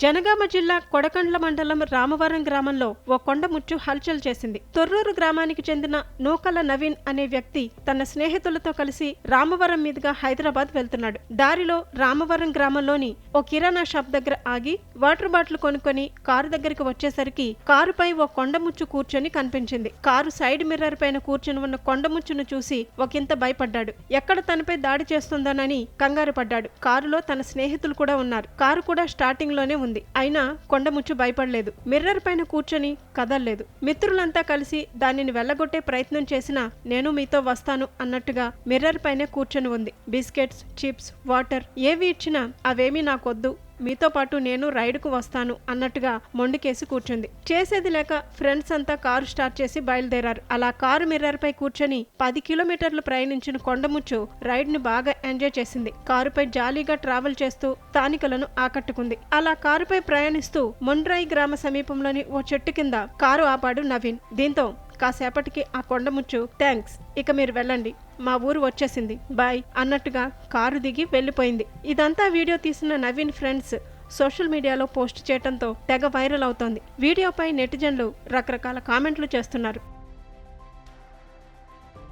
జనగామ జిల్లా కొడకండ్ల మండలం రామవరం గ్రామంలో ఓ కొండముచ్చు హల్చల్ చేసింది. తొర్రూరు గ్రామానికి చెందిన నూకల నవీన్ అనే వ్యక్తి తన స్నేహితులతో కలిసి రామవరం మీదుగా హైదరాబాద్ వెళ్తున్నాడు. దారిలో రామవరం గ్రామంలోని ఓ కిరాణా షాప్ దగ్గర ఆగి వాటర్ బాటిల్ కొనుక్కొని కారు దగ్గరికి వచ్చేసరికి కారుపై ఓ కొండముచ్చు కూర్చొని కనిపించింది. కారు సైడ్ మిర్రర్ పైన కూర్చొని ఉన్న కొండ ముచ్చును చూసి ఒకంత భయపడ్డాడు. ఎక్కడ తనపై దాడి చేస్తుందోనని కంగారు పడ్డాడు. కారులో తన స్నేహితులు కూడా ఉన్నారు. కారు కూడా స్టార్టింగ్లోనే ఉంది. అయినా కొండముచ్చు భయపడలేదు. మిర్రర్ పైన కూర్చొని కదల్లేదు. మిత్రులంతా కలిసి దానిని వెళ్ళగొట్టే ప్రయత్నం చేసినా నేను మీతో వస్తాను అన్నట్టుగా మిర్రర్ పైనే కూర్చొని ఉంది. బిస్కెట్స్ చిప్స్ వాటర్ ఏవి ఇచ్చినా అవేమీ నాకొద్దు. మీతో పాటు నేను రైడ్కు వస్తాను అన్నట్టుగా మొండికేసి కూర్చుంది. చేసేది లేక ఫ్రెండ్స్ అంతా కారు స్టార్ట్ చేసి బయలుదేరారు. అలా కారు మిర్రర్ పై కూర్చొని పది కిలోమీటర్లు ప్రయాణించిన కొండముచ్చు రైడ్ని బాగా ఎంజాయ్ చేసింది. కారుపై జాలీగా ట్రావెల్ చేస్తూ స్థానికులను ఆకట్టుకుంది. అలా కారుపై ప్రయాణిస్తూ మొండ్రాయి గ్రామ సమీపంలోని ఓ చెట్టు కింద కారు ఆపాడు నవీన్. దీంతో కాసేపటికి ఆ కొండముచ్చు థ్యాంక్స్ ఇక మీరు వెళ్ళండి. మా ఊరు వచ్చేసింది. బాయ్ అన్నట్టుగా కారు దిగి వెళ్ళిపోయింది. ఇదంతా వీడియో తీసిన నవీన్ ఫ్రెండ్స్ సోషల్ మీడియాలో పోస్ట్ చేయడంతో తెగ వైరల్ అవుతోంది. వీడియోపై నెటిజన్లు రకరకాల కామెంట్లు చేస్తున్నారు.